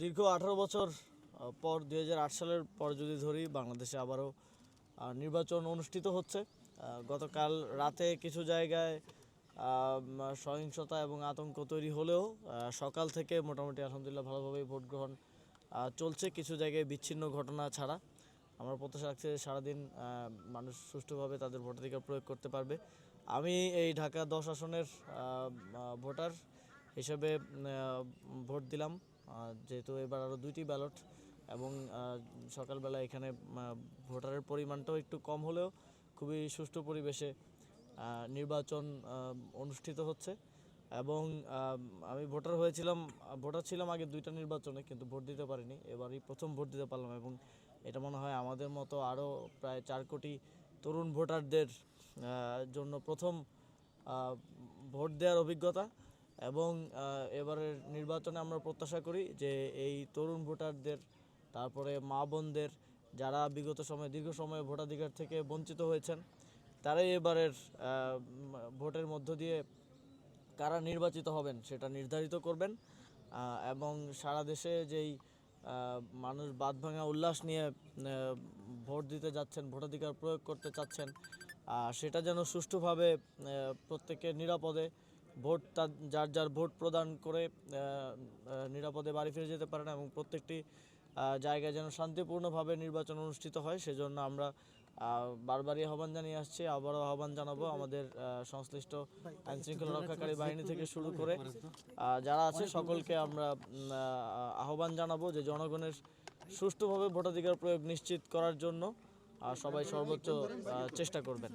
দীর্ঘ আঠারো বছর পর দু হাজার আট সালের পর যদি ধরি, বাংলাদেশে আবারও নির্বাচন অনুষ্ঠিত হচ্ছে। গতকাল রাতে কিছু জায়গায় সহিংসতা এবং আতঙ্ক তৈরি হলেও সকাল থেকে মোটামুটি আলহামদুলিল্লাহ ভালোভাবেই ভোট গ্রহণ চলছে। কিছু জায়গায় বিচ্ছিন্ন ঘটনা ছাড়া আমার প্রত্যাশা রাখছে সারাদিন মানুষ সুষ্ঠুভাবে তাদের ভোটাধিকার প্রয়োগ করতে পারবে। আমি এই ঢাকা দশ আসনের ভোটার হিসেবে ভোট দিলাম। যেহেতু এবার আরও দুইটি ব্যালট এবং সকালবেলা এখানে ভোটারের পরিমাণটাও একটু কম হলেও খুবই সুষ্ঠু পরিবেশে নির্বাচন অনুষ্ঠিত হচ্ছে। এবং আমি ভোটার হয়েছিলাম, ভোটার ছিলাম আগে দুইটা নির্বাচনে কিন্তু ভোট দিতে পারিনি। এবারই প্রথম ভোট দিতে পারলাম এবং এটা মনে হয় আমাদের মতো আরও প্রায় চার কোটি তরুণ ভোটারদের জন্য প্রথম ভোট দেওয়ার অভিজ্ঞতা। এবং এবারের নির্বাচনে আমরা প্রত্যাশা করি যে এই তরুণ ভোটারদের তারপরে মা বোনদের যারা বিগত সময়ে দীর্ঘ সময়ে ভোটাধিকার থেকে বঞ্চিত হয়েছেন তারাই এবারের ভোটের মধ্য দিয়ে কারা নির্বাচিত হবেন সেটা নির্ধারিত করবেন। এবং সারা দেশে যেই মানুষ বাদ ভাঙা উল্লাস নিয়ে ভোট দিতে যাচ্ছেন ভোটাধিকার প্রয়োগ করতে চাচ্ছেন সেটা যেন সুষ্ঠুভাবে আহ, প্রত্যেকে নিরাপদে ভোট তার যার যার ভোট প্রদান করে নিরাপদে বাড়ি ফিরে যেতে পারেন এবং প্রত্যেকটি জায়গায় যেন শান্তিপূর্ণভাবে নির্বাচন অনুষ্ঠিত হয়, সেজন্য আমরা বারবারই আহ্বান জানিয়ে আসছি। আবারও আহ্বান জানাব আমাদের সংশ্লিষ্ট আইন শৃঙ্খলা রক্ষাকারী বাহিনী থেকে শুরু করে যারা আছে সকলকে আমরা আহ্বান জানাব যে জনগণের সুষ্ঠুভাবে ভোটাধিকার প্রয়োগ নিশ্চিত করার জন্য সবাই সর্বোচ্চ চেষ্টা করবেন।